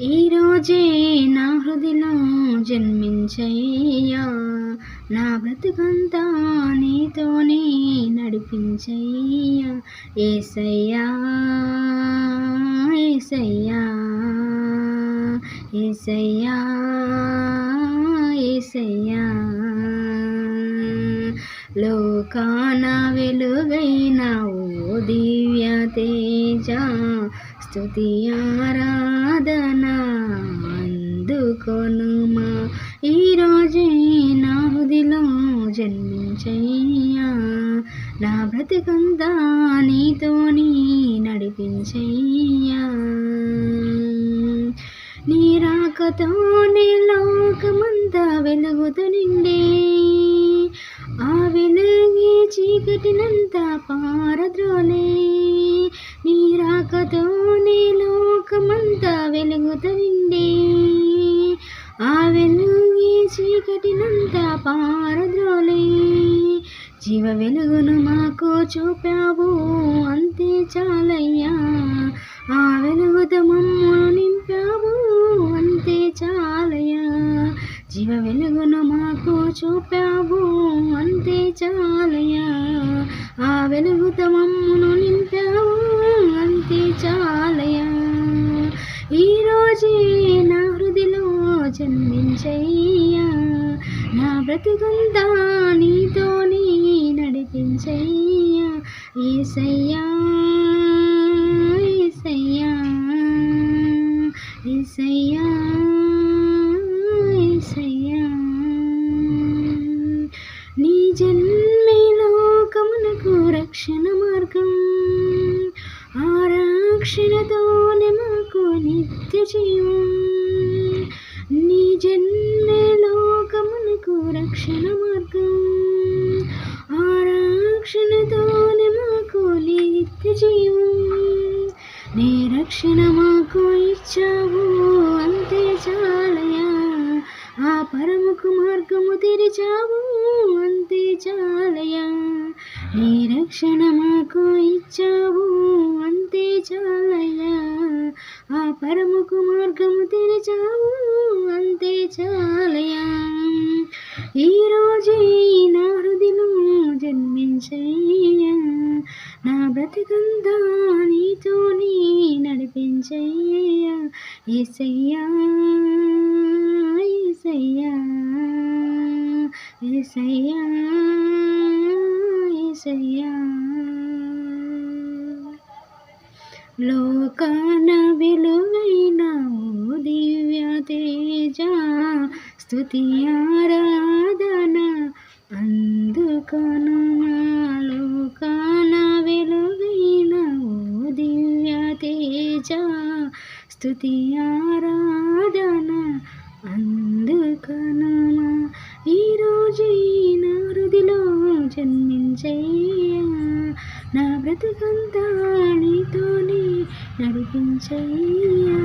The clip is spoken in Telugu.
ఈరోజే నా హృదిలో జన్మించయ్యా. నా బ్రతుకంతా నీతోనే నడిపించయ్యా. ఏసయ్యా ఏసయ్యా ఏసయ్యా ఏసయ్యా. లోకాన వెలుగైన ఓ దివ్య తేజ స్తుతి ఆరాధన అందుకొనుమా? ఈరోజే నా హృదిలో జన్మించయ్యా. నా బ్రతికంతా నీతోని నడిపించయ్యా. నీ రాకతోనే లోకమంతా వెలుగుతూ నిండే. ఆ వెలుగే చీకటినంతా పారద్రోలే. వెలుగుతూ నిండే ఆ వెలుగే చీకటినంతా పారద్రోలే. జీవ వెలుగును మాకు చూపావు అంతే చాలయ్యా. ఆ వెలుగుతో మమ్మను నింపావు అంతే చాలయ్యా. జీవ వెలుగును మాకు చూపావు అంతే చాలయ్యా. ఆ వెలుగుతో మమ్మ నడిపించయ్యా నా బ్రతుకంతా నీతోని నడిపించయ్యా ఏసయ్యా ఏసయ్యా ఏసయ్యా ఏసయ్యా. నీ జన్మే లోకమునకు రక్షణ మార్గం. ఆ రక్షణతోనే మాకు నిత్య జీవం నీ జన్మే లోకమునకు రక్షణ మార్గం ఆ రక్షణతోనే మాకు నిత్య జీవం నీ రక్షణ మాకు ఇచ్చావు అంతే చాలయా ఆ పరముకు మార్గము తెరిచావు అంతే చాలయా నీ రక్షణ మాకు ఇచ్చావు ఈరోజే నా హృదిలో జన్మించయ్యా. నా బ్రతికంతా నీతోని నడిపించయ్యా. ఏసయ్యా ఏసయ్యా ఏసయ్యా ఏసయ్యా. లోకాన విలువైన దివ్య తేజ స్తుతి ఆరాధన అందుకను కాన వెలుగైన ఓ దివ్య తేజ స్థుతి ఆరాధన అందుకనుమా. ఈరోజు నా హృదిలో జన్మించయ్యా నా బ్రతుకంతా నీతోనే నడిపించయ్యా.